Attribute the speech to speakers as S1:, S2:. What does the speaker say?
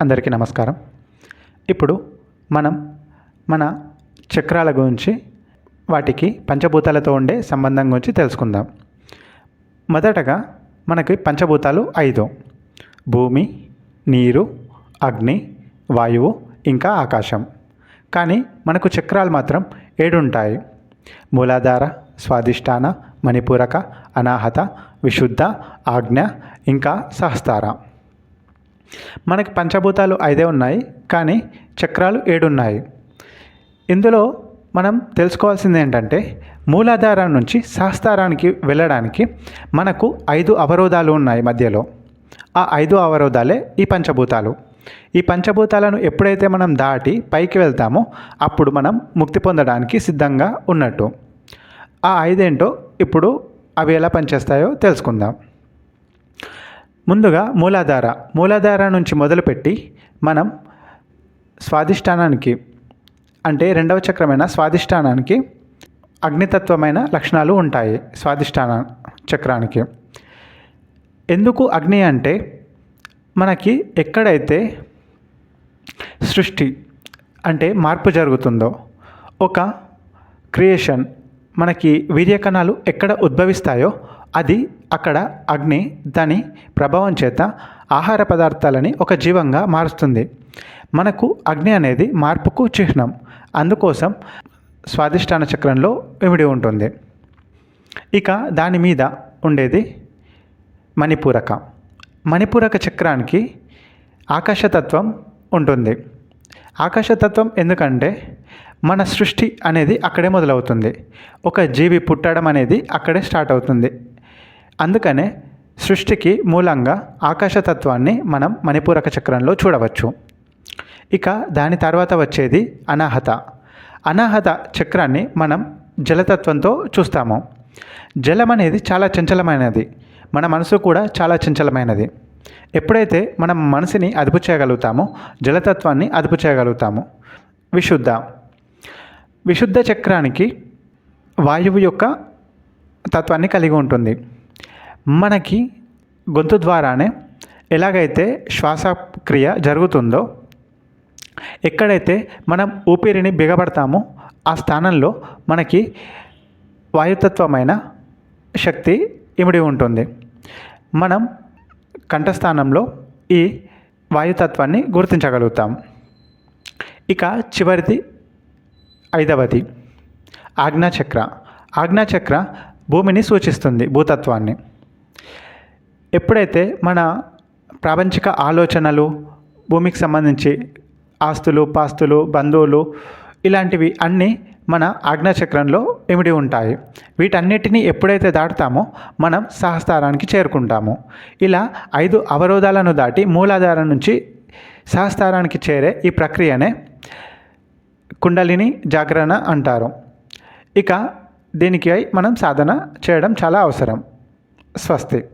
S1: అందరికీ నమస్కారం. ఇప్పుడు మనం మన చక్రాల గురించి వాటికి పంచభూతాలతో ఉండే సంబంధం గురించి తెలుసుకుందాం. మొదటగా మనకి పంచభూతాలు ఐదు. భూమి నీరు అగ్ని వాయువు ఇంకా ఆకాశం. కానీ మనకు చక్రాలు మాత్రం ఏడుంటాయి. మూలాధార స్వాదిష్టాన మణిపూరక అనాహత విశుద్ధ ఆజ్ఞ ఇంకా సహస్తార మనకి పంచభూతాలు ఐదే ఉన్నాయి కానీ చక్రాలు ఏడు ఉన్నాయి ఇందులో మనం తెలుసుకోవాల్సింది ఏంటంటే మూలాధారం నుంచి సహస్రారానికి వెళ్ళడానికి మనకు ఐదు అవరోధాలు ఉన్నాయి మధ్యలో. ఆ ఐదు అవరోధాలే ఈ పంచభూతాలు. ఈ పంచభూతాలను ఎప్పుడైతే మనం దాటి పైకి వెళ్తామో అప్పుడు మనం ముక్తి పొందడానికి సిద్ధంగా ఉన్నట్టు. ఆ ఐదేంటో ఇప్పుడు అవి ఎలా పనిచేస్తాయో తెలుసుకుందాం. ముందుగా మూలాధార. మూలాధార నుంచి మొదలుపెట్టి మనం స్వాధిష్టానానికి అంటే రెండవ చక్రమైన స్వాధిష్టానానికి అగ్నితత్వమైన లక్షణాలు ఉంటాయి స్వాధిష్టాన చక్రానికి. ఎందుకు అగ్ని అంటే మనకి ఎక్కడైతే సృష్టి అంటే మార్పు జరుగుతుందో ఒక క్రియేషన్ మనకి వీర్యకణాలు ఎక్కడ ఉద్భవిస్తాయో అది అక్కడ అగ్ని దాని ప్రభావం చేత ఆహార పదార్థాలని ఒక జీవంగా మారుస్తుంది. మనకు అగ్ని అనేది మార్పుకు చిహ్నం. అందుకోసం స్వాదిష్టాన చక్రంలో ఇమిడి ఉంటుంది. ఇక దాని మీద ఉండేది మణిపూరక. మణిపూరక చక్రానికి ఆకాశతత్వం ఉంటుంది. ఆకాశతత్వం ఎందుకంటే మన సృష్టి అనేది అక్కడే మొదలవుతుంది. ఒక జీవి పుట్టడం అనేది అక్కడే స్టార్ట్ అవుతుంది. అందుకనే సృష్టికి మూలంగా ఆకాశతత్వాన్ని మనం మణిపూరక చక్రంలో చూడవచ్చు. ఇక దాని తర్వాత వచ్చేది అనాహత. అనాహత చక్రాన్ని మనం జలతత్వంతో చూస్తాము. జలం అనేది చాలా చంచలమైనది. మన మనసు కూడా చాలా చంచలమైనది. ఎప్పుడైతే మనం మనసుని అదుపు చేయగలుగుతామో జలతత్వాన్ని అదుపు చేయగలుగుతాము. విశుద్ధ విశుద్ధ చక్రానికి వాయువు యొక్క తత్వాన్ని కలిగి ఉంటుంది. మనకి గొంతు ద్వారానే ఎలాగైతే శ్వాసక్రియ జరుగుతుందో ఎక్కడైతే మనం ఊపిరిని బిగబడతామో ఆ స్థానంలో మనకి వాయుతత్వమైన శక్తి ఇమిడి ఉంటుంది. మనం కంఠస్థానంలో ఈ వాయుతత్వాన్ని గుర్తించగలుగుతాం. ఇక చివరిది ఐదవది. ఆజ్ఞాచక్ర. ఆజ్ఞాచక్ర భూమిని సూచిస్తుంది భూతత్వాన్ని. ఎప్పుడైతే మన ప్రాపంచిక ఆలోచనలు భూమికి సంబంధించి ఆస్తులు పాస్తులు బంధువులు ఇలాంటివి అన్నీ మన ఆజ్ఞాచక్రంలో ఇమిడి ఉంటాయి. వీటన్నిటిని ఎప్పుడైతే దాటుతామో మనం సహస్రానికి చేరుకుంటాము. ఇలా ఐదు అవరోధాలను దాటి మూలాధారం నుంచి సహస్తారానికి చేరే ఈ ప్రక్రియనే కుండలిని జాగరణ అంటారు. ఇక దీనికి మనం సాధన చేయడం చాలా అవసరం. స్వస్తి.